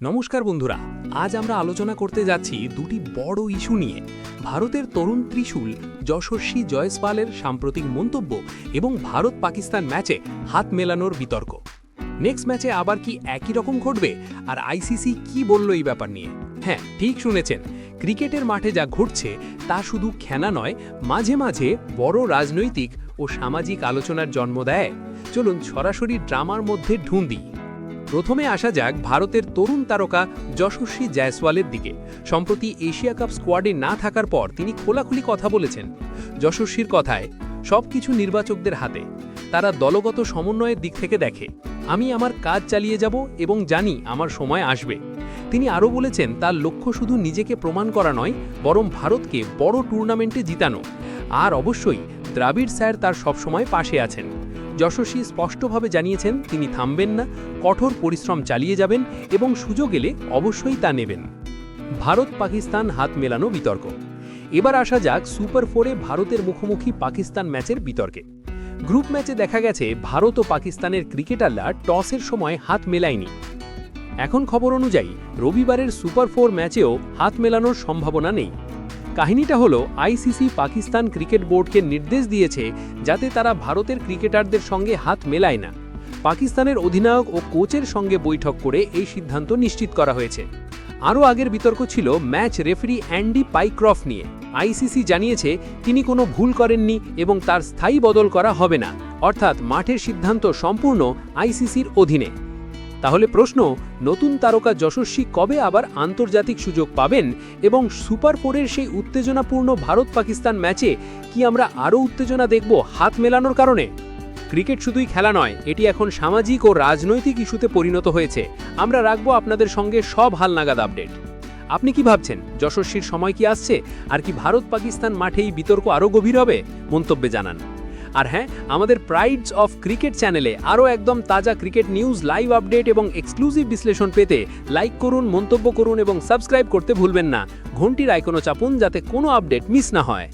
নমস্কার বন্ধুরা, আজ আমরা আলোচনা করতে যাচ্ছি দুটি বড় ইস্যু নিয়ে। ভারতের তরুণ ত্রিশূল যশস্বী জয়সওয়ালের সাম্প্রতিক মন্তব্য এবং ভারত পাকিস্তান ম্যাচে হাত মেলানোর বিতর্ক। নেক্সট ম্যাচে আবার কি একই রকম ঘটবে? আর আইসিসি কি বলল এই ব্যাপার নিয়ে? হ্যাঁ ঠিক শুনেছেন। ক্রিকেটের মাঠে যা ঘটছে, তা শুধু খেলা নয়, মাঝে মাঝে বড় রাজনৈতিক ও সামাজিক আলোচনার জন্ম দেয়। চলুন সরাসরি ড্রামার মধ্যে ঢুঁ দিই। প্রথমে আসা যাক ভারতের তরুণ তারকা যশস্বী জয়সওয়ালের দিকে। সম্প্রতি এশিয়া কাপ স্কোয়াডে না থাকার পর তিনি খোলাখুলি কথা বলেছেন। যশস্বীর কথায়, সবকিছু নির্বাচকদের হাতে। তারা দলগত সমন্বয়ের দিক থেকে দেখে, আমি আমার কাজ চালিয়ে যাব এবং জানি আমার সময় আসবে। তিনি আরও বলেছেন, তার লক্ষ্য শুধু নিজেকে প্রমাণ করা নয়, বরং ভারতকে বড় টুর্নামেন্টে জিতানো। আর অবশ্যই, দ্রাবিড় স্যার তার সবসময় পাশে আছেন। যশস্বী স্পষ্টভাবে জানিয়েছেন তিনি থামবেন না, কঠোর পরিশ্রম চালিয়ে যাবেন এবং সুযোগ এলে অবশ্যই তা নেবেন। ভারত পাকিস্তান হাত মেলানো বিতর্ক। এবার আসা যাক সুপার ফোরে ভারতের মুখোমুখি পাকিস্তান ম্যাচের বিতর্কে। গ্রুপ ম্যাচে দেখা গেছে ভারত ও পাকিস্তানের ক্রিকেটাররা টসের সময় হাত মেলায়নি। এখন খবর অনুযায়ী রবিবারের সুপার ফোর ম্যাচেও হাত মেলানোর সম্ভাবনা নেই। কাহিনীটা হলো আইসিসি পাকিস্তান ক্রিকেট বোর্ডকে নির্দেশ দিয়েছে যাতে তারা ভারতের ক্রিকেটারদের সঙ্গে হাত মেলায় না। পাকিস্তানের অধিনায়ক ও কোচের সঙ্গে বৈঠক করে এই সিদ্ধান্ত নিশ্চিত করা হয়েছে। আরও আগের বিতর্ক ছিল ম্যাচ রেফারি অ্যান্ডি পাইক্রফ নিয়ে। আইসিসি জানিয়েছে, তিনি কোনো ভুল করেননি এবং তার স্থায়ী বদল করা হবে না। অর্থাৎ মাঠের সিদ্ধান্ত সম্পূর্ণ আইসিসির অধীনে। তাহলে প্রশ্ন, নতুন তারকা যশস্বী কবে আবার আন্তর্জাতিক সুযোগ পাবেন এবং সুপার ফোরের সেই উত্তেজনাপূর্ণ ভারত পাকিস্তান ম্যাচে কি আমরা আরও উত্তেজনা দেখব হাত মেলানোর কারণে? ক্রিকেট শুধুই খেলা নয়, এটি এখন সামাজিক ও রাজনৈতিক ইস্যুতে পরিণত হয়েছে। আমরা রাখব আপনাদের সঙ্গে সব হালনাগাদ আপডেট। আপনি কি ভাবছেন, যশস্বীর সময় কি আসছে? আর কি ভারত পাকিস্তান মাঠেই বিতর্ক আরও গভীর হবে? মন্তব্যে জানান। আর হ্যাঁ আমাদের প্রাইডস অফ ক্রিকেট চ্যানেলে আরও একদম তাজা ক্রিকেট নিউজ লাইভ আপডেট এবং এক্সক্লুসিভ বিশ্লেষণ পেতে লাইক করুন, মন্তব্য করুন এবং সাবস্ক্রাইব করতে ভুলবেন না। ঘন্টির আইকনও চাপুন যাতে কোনো আপডেট মিস না হয়।